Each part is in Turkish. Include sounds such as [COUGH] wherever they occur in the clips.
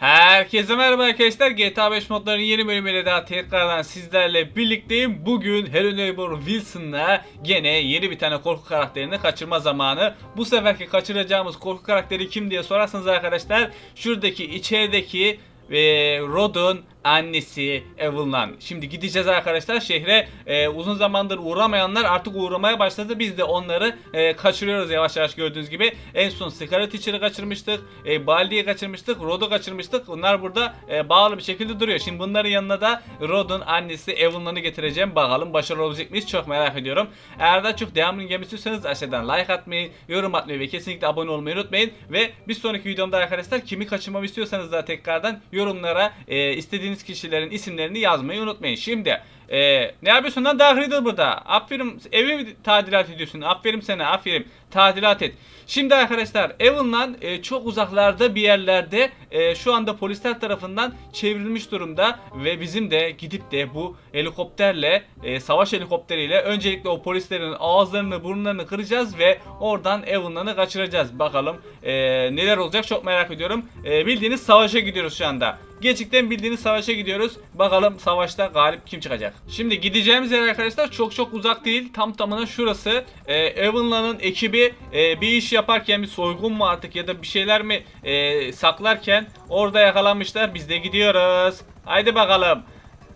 Herkese merhaba arkadaşlar. GTA 5 modlarının yeni bölümüyle daha tekrardan sizlerle birlikteyim. Bugün Hello Neighbor Wilson'la gene yeni bir tane korku karakterini kaçırma zamanı. Bu seferki kaçıracağımız korku karakteri kim diye sorarsanız arkadaşlar şuradaki içerideki ve Rod'un annesi Evelyn. Şimdi gideceğiz arkadaşlar şehre. Ee, uzun zamandır uğramayanlar artık uğramaya başladı. Biz de onları e, kaçırıyoruz yavaş yavaş gördüğünüz gibi. En son Sigara Teacher'ı kaçırmıştık. E, Baldi'yi kaçırmıştık. Rod'u kaçırmıştık. Bunlar burada e, bağlı bir şekilde duruyor. Şimdi bunların yanına da Rod'un annesi Evelyn'ı getireceğim. Bakalım başarılı olacak mıyız? Çok merak ediyorum. Eğer daha çok devamını istiyorsanız aşağıdan like atmayı, yorum atmayı ve kesinlikle abone olmayı unutmayın. Ve bir sonraki videomda arkadaşlar kimi kaçırmamı istiyorsanız da tekrardan yorumlara e, istediğiniz kişilerin isimlerini yazmayı unutmayın. Şimdi e, ne yapıyorsun lan Dark Riddle burada? Aferin evi mi tadilat ediyorsun? Aferin sana aferin. Tadilat et. Şimdi arkadaşlar Evan'la e, çok uzaklarda bir yerlerde e, şu anda polisler tarafından çevrilmiş durumda ve bizim de gidip de bu helikopterle e, savaş helikopteriyle öncelikle o polislerin ağızlarını burnlarını kıracağız ve oradan Evan'ları kaçıracağız. Bakalım e, neler olacak çok merak ediyorum. E, bildiğiniz savaşa gidiyoruz şu anda. Gerçekten bildiğiniz savaşa gidiyoruz. Bakalım savaşta galip kim çıkacak. Şimdi gideceğimiz yer arkadaşlar çok çok uzak değil. Tam tamına şurası. Ee, Evan'ların ekibi e, bir iş yaparken bir soygun mu artık ya da bir şeyler mi e, saklarken orada yakalanmışlar. Biz de gidiyoruz. Haydi bakalım.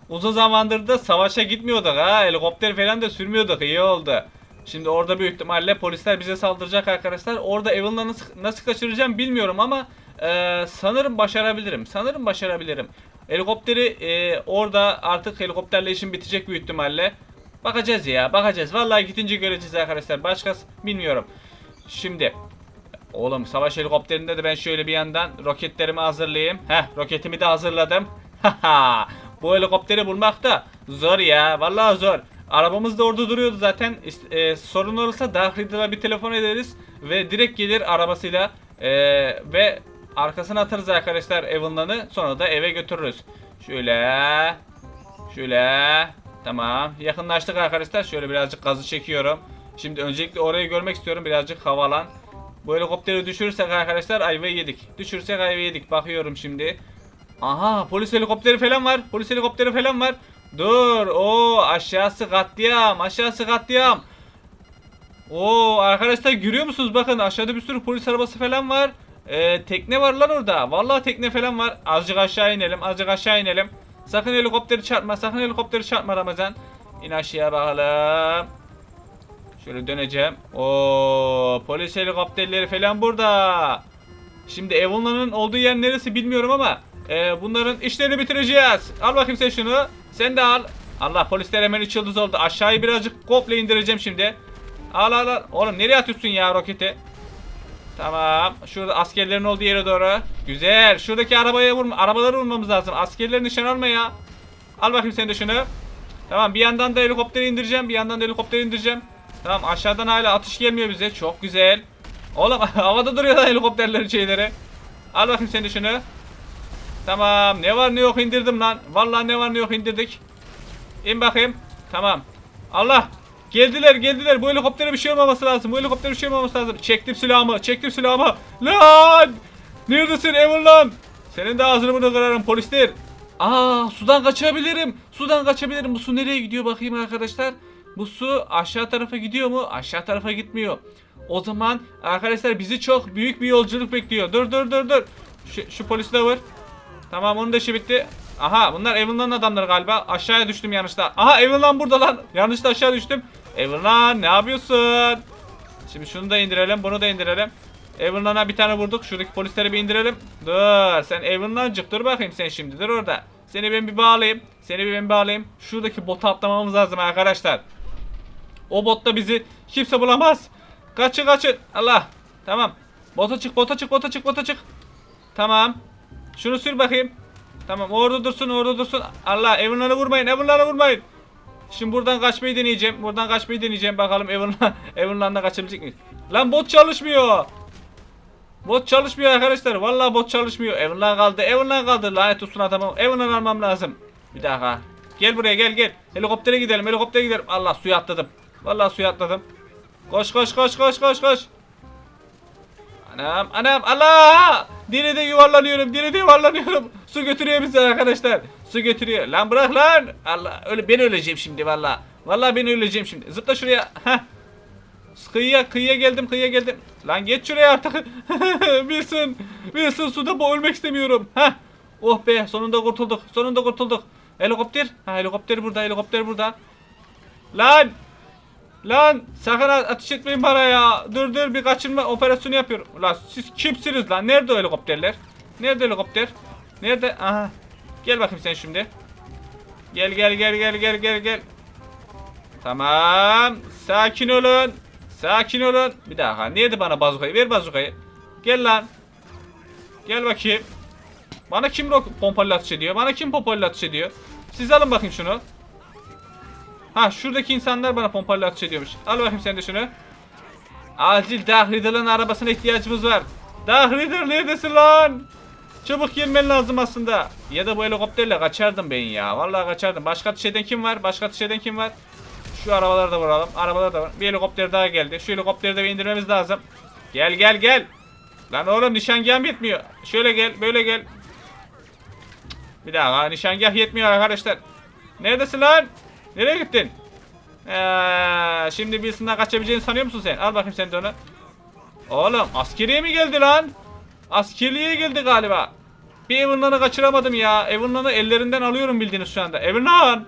Uzun zamandır da savaşa gitmiyorduk ha. Helikopter falan da sürmüyorduk. İyi oldu. Şimdi orada büyük ihtimalle polisler bize saldıracak arkadaşlar. Orada Evan'ları nasıl, nasıl kaçıracağım bilmiyorum ama ee, sanırım başarabilirim. Sanırım başarabilirim. Helikopteri e, orada artık helikopterle işim bitecek büyük ihtimalle. Bakacağız ya bakacağız. Vallahi gidince göreceğiz arkadaşlar. Başkası bilmiyorum. Şimdi Oğlum savaş helikopterinde de ben şöyle bir yandan roketlerimi hazırlayayım. Heh roketimi de hazırladım. [LAUGHS] Haha. Bu helikopteri bulmak da zor ya. Vallahi zor. Arabamız da orada duruyordu zaten. E, sorun olursa Dark Riddle'a bir telefon ederiz. Ve direkt gelir arabasıyla. E, ve arkasına atarız arkadaşlar Evan'lanı. Sonra da eve götürürüz. Şöyle. Şöyle. Tamam. Yakınlaştık arkadaşlar. Şöyle birazcık gazı çekiyorum. Şimdi öncelikle orayı görmek istiyorum. Birazcık havalan. Bu helikopteri düşürürsek arkadaşlar ayvayı yedik. Düşürsek ayvayı yedik. Bakıyorum şimdi. Aha polis helikopteri falan var. Polis helikopteri falan var. Dur. O aşağısı katliam. Aşağısı katliam. Oo arkadaşlar görüyor musunuz? Bakın aşağıda bir sürü polis arabası falan var. Ee, tekne var lan orada. Vallahi tekne falan var. Azıcık aşağı inelim. Azıcık aşağı inelim. Sakın helikopteri çarpma. Sakın helikopteri çarpma Ramazan. İn aşağıya bakalım. Şöyle döneceğim. Oo polis helikopterleri falan burada. Şimdi Evan'ların olduğu yer neresi bilmiyorum ama e, bunların işlerini bitireceğiz. Al bakayım sen şunu. Sen de al. Allah polisler hemen üç yıldız oldu. Aşağıyı birazcık komple indireceğim şimdi. Al al al. Oğlum nereye atıyorsun ya roketi? Tamam. Şurada askerlerin olduğu yere doğru. Güzel. Şuradaki arabaya vurma. Arabaları vurmamız lazım. Askerleri nişan alma ya. Al bakayım sen de şunu. Tamam bir yandan da helikopteri indireceğim. Bir yandan da helikopteri indireceğim. Tamam aşağıdan hala atış gelmiyor bize. Çok güzel. Oğlum [LAUGHS] havada duruyorlar helikopterlerin şeyleri. Al bakayım sen de şunu. Tamam ne var ne yok indirdim lan. Vallahi ne var ne yok indirdik. İn bakayım. Tamam. Allah. Geldiler geldiler. Bu helikoptere bir şey olmaması lazım. Bu helikoptere bir şey olmaması lazım. Çektim silahımı. Çektim silahımı. Lan. Neredesin Evan lan? Senin de ağzını bunu kırarım polisler. Aa sudan kaçabilirim. Sudan kaçabilirim. Bu su nereye gidiyor bakayım arkadaşlar. Bu su aşağı tarafa gidiyor mu? Aşağı tarafa gitmiyor. O zaman arkadaşlar bizi çok büyük bir yolculuk bekliyor. Dur dur dur dur. Şu, şu polis de var. Tamam onun da işi bitti. Aha bunlar Evan'ların adamları galiba. Aşağıya düştüm yanlışta. Aha Evan burada lan. Yanlışta aşağı düştüm. Evan ne yapıyorsun? Şimdi şunu da indirelim. Bunu da indirelim. Evan'lara bir tane vurduk. Şuradaki polisleri bir indirelim. Dur sen Evan'lancık dur bakayım sen şimdi. Dur orada. Seni ben bir bağlayayım. Seni bir ben bağlayayım. Şuradaki bota atlamamız lazım arkadaşlar. O botta bizi kimse bulamaz. Kaçın kaçın. Allah. Tamam. Bota çık bota çık bota çık bota çık. Tamam. Şunu sür bakayım. Tamam orada dursun orada dursun. Allah Evan'lara vurmayın Evan'lara vurmayın. Şimdi buradan kaçmayı deneyeceğim. Buradan kaçmayı deneyeceğim. Bakalım Evan'la [LAUGHS] Evan'la kaçabilecek miyiz? Lan bot çalışmıyor. Bot çalışmıyor arkadaşlar. Vallahi bot çalışmıyor. Evan'la kaldı. Evan'la kaldı. Lanet olsun adamım. Evan'la almam lazım. Bir dakika. Gel buraya gel gel. Helikoptere gidelim. Helikoptere gidelim. Allah suya atladım. Vallahi suya atladım. Koş koş koş koş koş koş. Anam anam Allah! Derede yuvarlanıyorum derede yuvarlanıyorum. Su götürüyor bizi arkadaşlar. Su götürüyor. Lan bırak lan. Allah öyle ben öleceğim şimdi valla. Valla ben öleceğim şimdi. Zıpla şuraya. Heh. Kıyıya kıyıya geldim kıyıya geldim. Lan geç şuraya artık. [LAUGHS] Wilson. Wilson suda boğulmak istemiyorum. Heh. Oh be sonunda kurtulduk. Sonunda kurtulduk. Helikopter. Ha helikopter burada helikopter burada. Lan. Lan sakın ateş etmeyin bana ya. Dur dur bir kaçırma operasyonu yapıyorum. Lan siz kimsiniz lan? Nerede helikopterler? Nerede helikopter? Nerede? Aha. Gel bakayım sen şimdi. Gel gel gel gel gel gel gel. Tamam. Sakin olun. Sakin olun. Bir daha. Nerede bana bazukayı? Ver bazukayı. Gel lan. Gel bakayım. Bana kim pompalı atış ediyor? Bana kim pompalı atış ediyor? Siz alın bakayım şunu. Ha şuradaki insanlar bana pompalı atış ediyormuş. Al bakayım sen de şunu. Acil Dark arabasına ihtiyacımız var. Dark Riddle neredesin lan? Çabuk gelmen lazım aslında. Ya da bu helikopterle kaçardım ben ya. Vallahi kaçardım. Başka atış eden kim var? Başka atış eden kim var? Şu arabaları da vuralım. Arabalar da var. Bir helikopter daha geldi. Şu helikopteri de bir indirmemiz lazım. Gel gel gel. Lan oğlum nişangahım yetmiyor. Şöyle gel böyle gel. Bir daha nişangah yetmiyor arkadaşlar. Neredesin lan? Nereye gittin? Ee, şimdi birisinden kaçabileceğini sanıyor musun sen? Al bakayım sen de onu. Oğlum askeriye mi geldi lan? Askerliğe geldi galiba. Bir Evan'lan'ı kaçıramadım ya. Evan'lan'ı ellerinden alıyorum bildiğiniz şu anda. Evan'lan!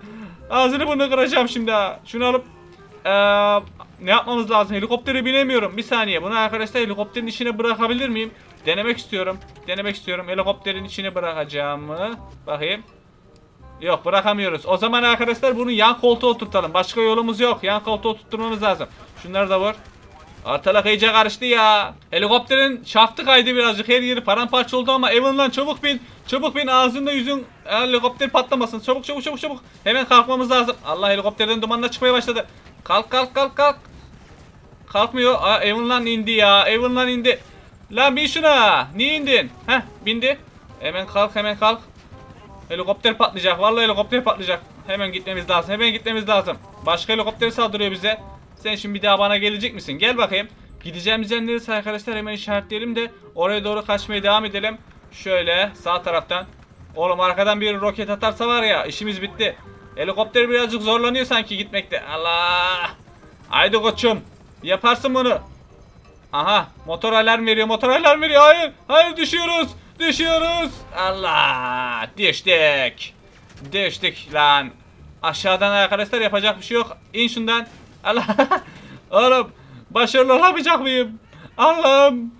Ağzını bunu kıracağım şimdi ha. Şunu alıp ee, ne yapmamız lazım? Helikoptere binemiyorum. Bir saniye. Bunu arkadaşlar helikopterin içine bırakabilir miyim? Denemek istiyorum. Denemek istiyorum. Helikopterin içine bırakacağım mı? Bakayım. Yok bırakamıyoruz. O zaman arkadaşlar bunu yan koltuğa oturtalım. Başka yolumuz yok. Yan koltuğa oturtmamız lazım. Şunları da vur. Ortalık iyice karıştı ya. Helikopterin şaftı kaydı birazcık. Her yeri paramparça oldu ama Evan lan çabuk bin. Çabuk bin ağzında yüzün helikopter patlamasın. Çabuk çabuk çabuk çabuk. Hemen kalkmamız lazım. Allah helikopterden dumanlar çıkmaya başladı. Kalk kalk kalk kalk. Kalkmıyor. Aa, Evan lan indi ya. Evan lan indi. Lan bin şuna. Niye indin? Heh bindi. Hemen kalk hemen kalk. Helikopter patlayacak. Vallahi helikopter patlayacak. Hemen gitmemiz lazım. Hemen gitmemiz lazım. Başka helikopter saldırıyor bize. Sen şimdi bir daha bana gelecek misin? Gel bakayım. Gideceğimiz yer neresi arkadaşlar? Hemen işaretleyelim de oraya doğru kaçmaya devam edelim. Şöyle sağ taraftan. Oğlum arkadan bir roket atarsa var ya işimiz bitti. Helikopter birazcık zorlanıyor sanki gitmekte. Allah! Haydi koçum. Yaparsın bunu. Aha motor alarm veriyor motor alarm veriyor hayır hayır düşüyoruz düşüyoruz Allah düştük düştük lan aşağıdan arkadaşlar yapacak bir şey yok in şundan Allah oğlum başarılı olamayacak mıyım Allah'ım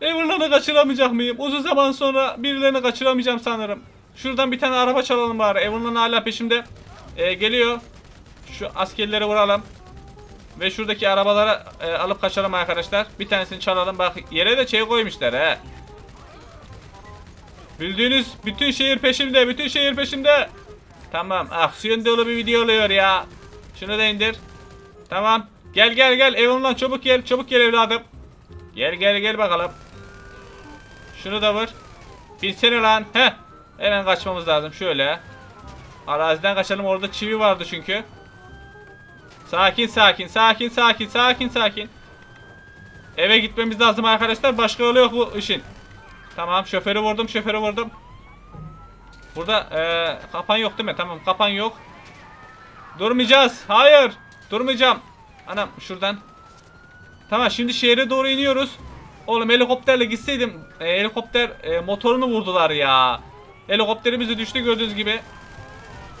Everland'ı kaçıramayacak mıyım uzun zaman sonra birilerini kaçıramayacağım sanırım şuradan bir tane araba çalalım bari Everland hala peşimde Ee, geliyor şu askerleri vuralım ve şuradaki arabaları e, alıp kaçalım arkadaşlar. Bir tanesini çalalım. Bak yere de şey koymuşlar he. Bildiğiniz bütün şehir peşimde. Bütün şehir peşimde. Tamam. Aksiyon dolu bir video oluyor ya. Şunu da indir. Tamam. Gel gel gel. Evimden çabuk gel. Çabuk gel evladım. Gel gel gel bakalım. Şunu da vur. Binsene lan. Heh. Hemen kaçmamız lazım. Şöyle. Araziden kaçalım. Orada çivi vardı çünkü. Sakin sakin sakin sakin sakin sakin. Eve gitmemiz lazım arkadaşlar. Başka yolu yok bu işin. Tamam şoförü vurdum şoförü vurdum. Burada eee, kapan yok değil mi? Tamam kapan yok. Durmayacağız. Hayır. Durmayacağım. Anam şuradan. Tamam şimdi şehre doğru iniyoruz. Oğlum helikopterle gitseydim e, helikopter e, motorunu vurdular ya. Helikopterimiz düştü gördüğünüz gibi.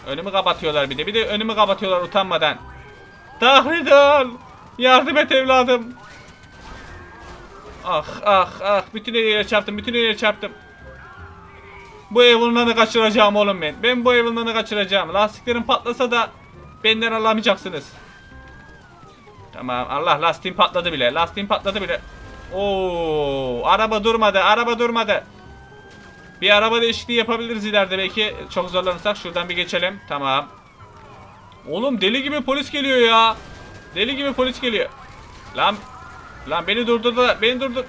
Önümü kapatıyorlar bir de. Bir de önümü kapatıyorlar utanmadan. Tahridan! Yardım et evladım. Ah ah ah bütün yere çarptım bütün yere çarptım. Bu Evelyn'ı kaçıracağım oğlum ben. Ben bu Evelyn'ı kaçıracağım. Lastiklerim patlasa da benden alamayacaksınız. Tamam Allah lastiğim patladı bile. Lastiğim patladı bile. Oo, araba durmadı. Araba durmadı. Bir araba değişikliği yapabiliriz ileride belki çok zorlanırsak şuradan bir geçelim. Tamam. Oğlum deli gibi polis geliyor ya. Deli gibi polis geliyor. Lan lan beni durdurdu. Beni durdur.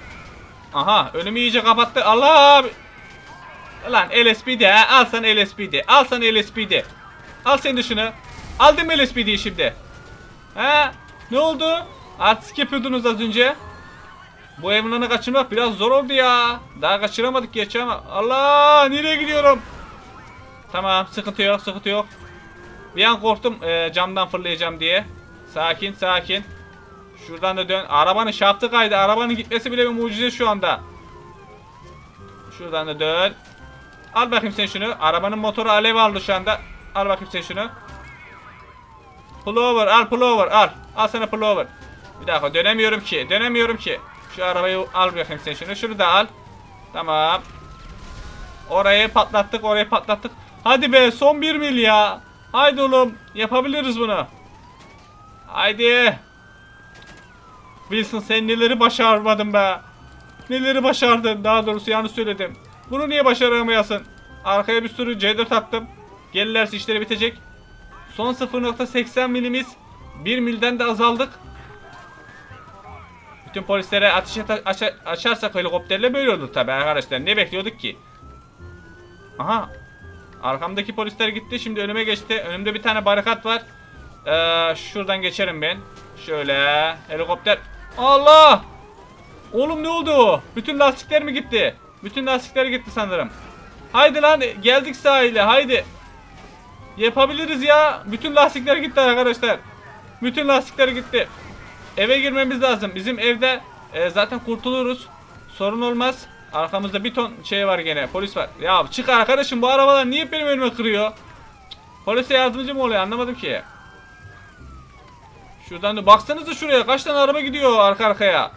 Aha önümü iyice kapattı. Allah. Lan LSPD ha. Al sen LSPD. Al sen LSPD. Al sen de şunu. Aldım LSPD'yi şimdi. Ha? Ne oldu? Artistik yapıyordunuz az önce. Bu Evelyn'ı kaçırmak biraz zor oldu ya. Daha kaçıramadık geç ama. Allah nereye gidiyorum? Tamam sıkıntı yok sıkıntı yok. Bir an korktum e, camdan fırlayacağım diye. Sakin sakin. Şuradan da dön. Arabanın şaftı kaydı. Arabanın gitmesi bile bir mucize şu anda. Şuradan da dön. Al bakayım sen şunu. Arabanın motoru alev aldı şu anda. Al bakayım sen şunu. Pullover al pullover al. Al sana pullover. Bir dakika dönemiyorum ki. Dönemiyorum ki. Şu arabayı al bakayım sen şunu. Şunu da al. Tamam. Orayı patlattık orayı patlattık. Hadi be son bir mil ya. Haydi oğlum yapabiliriz bunu. Haydi. Wilson sen neleri başarmadın be. Neleri başardın daha doğrusu yanlış söyledim. Bunu niye başaramayasın? Arkaya bir sürü C4 attım. Gelirlerse işleri bitecek. Son 0.80 milimiz 1 milden de azaldık. Bütün polislere ateş açarsak helikopterle böyle olur tabi arkadaşlar. Ne bekliyorduk ki? Aha. Arkamdaki polisler gitti. Şimdi önüme geçti. Önümde bir tane barikat var. Ee, şuradan geçerim ben. Şöyle. Helikopter. Allah! Oğlum ne oldu? Bütün lastikler mi gitti? Bütün lastikler gitti sanırım. Haydi lan geldik sahile haydi. Yapabiliriz ya. Bütün lastikler gitti arkadaşlar. Bütün lastikler gitti. Eve girmemiz lazım. Bizim evde e, zaten kurtuluruz. Sorun olmaz. Arkamızda bir ton şey var gene. Polis var. Ya çık arkadaşım bu arabalar niye benim önüme kırıyor? Cık, Polise yardımcı mı oluyor anlamadım ki. Şuradan da baksanıza şuraya kaç tane araba gidiyor arka arkaya.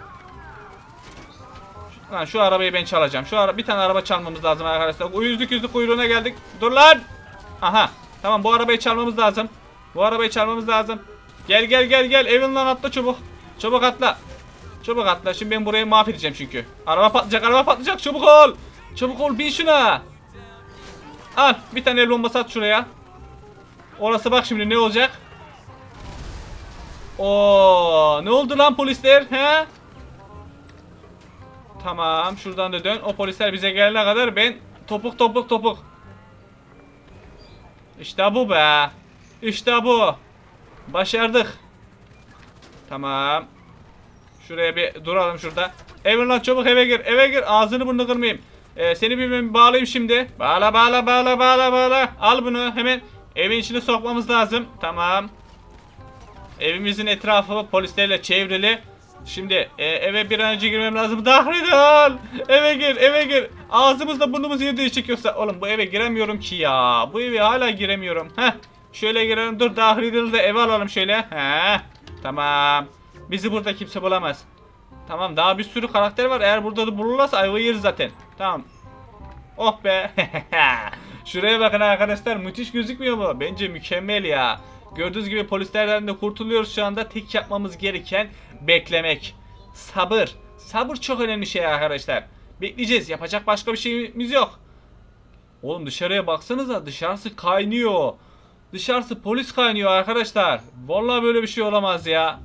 Lan şu arabayı ben çalacağım. Şu ara bir tane araba çalmamız lazım arkadaşlar. Yüzlük yüzlük kuyruğuna geldik. Dur lan. Aha. Tamam bu arabayı çalmamız lazım. Bu arabayı çalmamız lazım. Gel gel gel gel. Evinden atla çabuk. Çabuk atla. Çabuk atla. Şimdi ben burayı mahvedeceğim çünkü. Araba patlayacak, araba patlayacak. Çabuk ol. Çabuk ol. Bin şuna. Al. Bir tane el bombası at şuraya. Orası bak şimdi ne olacak? Oo, ne oldu lan polisler? He? Tamam, şuradan da dön. O polisler bize gelene kadar ben topuk topuk topuk. İşte bu be. İşte bu. Başardık. Tamam. Şuraya bir duralım şurada. Evin lan çabuk eve gir. Eve gir. Ağzını burnunu kırmayayım. Ee, seni bir bir bağlayayım şimdi. Bağla bağla bağla bağla bağla. Al bunu hemen. Evin içine sokmamız lazım. Tamam. Evimizin etrafı polislerle çevrili. Şimdi e, eve bir an önce girmem lazım. Dahridal! Eve gir, eve gir. Ağzımızla burnumuz yedi değişik yoksa. Oğlum bu eve giremiyorum ki ya. Bu eve hala giremiyorum. Heh. Şöyle girelim. Dur Dahridal'ı da eve alalım şöyle. Heh. Tamam. Bizi burada kimse bulamaz. Tamam daha bir sürü karakter var. Eğer burada da bulurlarsa ayva yeriz zaten. Tamam. Oh be. [LAUGHS] Şuraya bakın arkadaşlar. Müthiş gözükmüyor mu? Bence mükemmel ya. Gördüğünüz gibi polislerden de kurtuluyoruz şu anda. Tek yapmamız gereken beklemek. Sabır. Sabır çok önemli şey arkadaşlar. Bekleyeceğiz. Yapacak başka bir şeyimiz yok. Oğlum dışarıya baksanıza. Dışarısı kaynıyor. Dışarısı polis kaynıyor arkadaşlar. Vallahi böyle bir şey olamaz ya.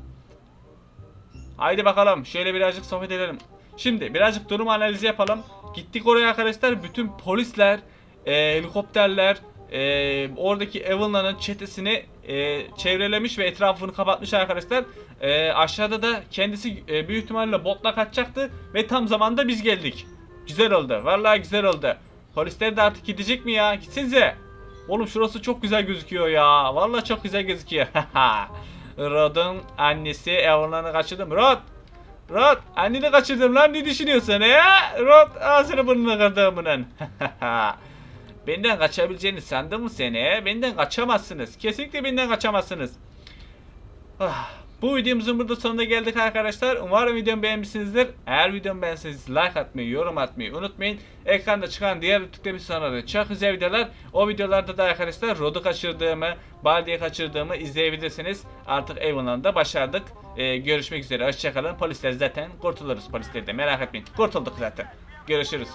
Haydi bakalım şöyle birazcık sohbet edelim. Şimdi birazcık durum analizi yapalım. Gittik oraya arkadaşlar bütün polisler, e, helikopterler, e, oradaki Evelyn'ın çetesini e, çevrelemiş ve etrafını kapatmış arkadaşlar. E, aşağıda da kendisi e, büyük ihtimalle botla kaçacaktı ve tam zamanda biz geldik. Güzel oldu. Vallahi güzel oldu. Polisler de artık gidecek mi ya? Gitsinize. Oğlum şurası çok güzel gözüküyor ya. Vallahi çok güzel gözüküyor. [LAUGHS] Rod'un annesi Evelyn'ı kaçırdım. Rod! Rod! Anneni kaçırdım lan ne düşünüyorsun ya? Rod ağzını burnunu kırdım bunun. [LAUGHS] benden kaçabileceğini sandın mı seni? Benden kaçamazsınız. Kesinlikle benden kaçamazsınız. Ah, bu videomuzun burada sonuna geldik arkadaşlar. Umarım videomu beğenmişsinizdir. Eğer videomu beğenseniz like atmayı, yorum atmayı unutmayın. Ekranda çıkan diğer tıklamış sonraları çok güzel videolar. O videolarda da arkadaşlar Rod'u kaçırdığımı, Baldi'yi kaçırdığımı izleyebilirsiniz. Artık Evan'da başardık. Ee, görüşmek üzere. Hoşçakalın. Polisler zaten kurtuluruz polislerden merak etmeyin. Kurtulduk zaten. Görüşürüz.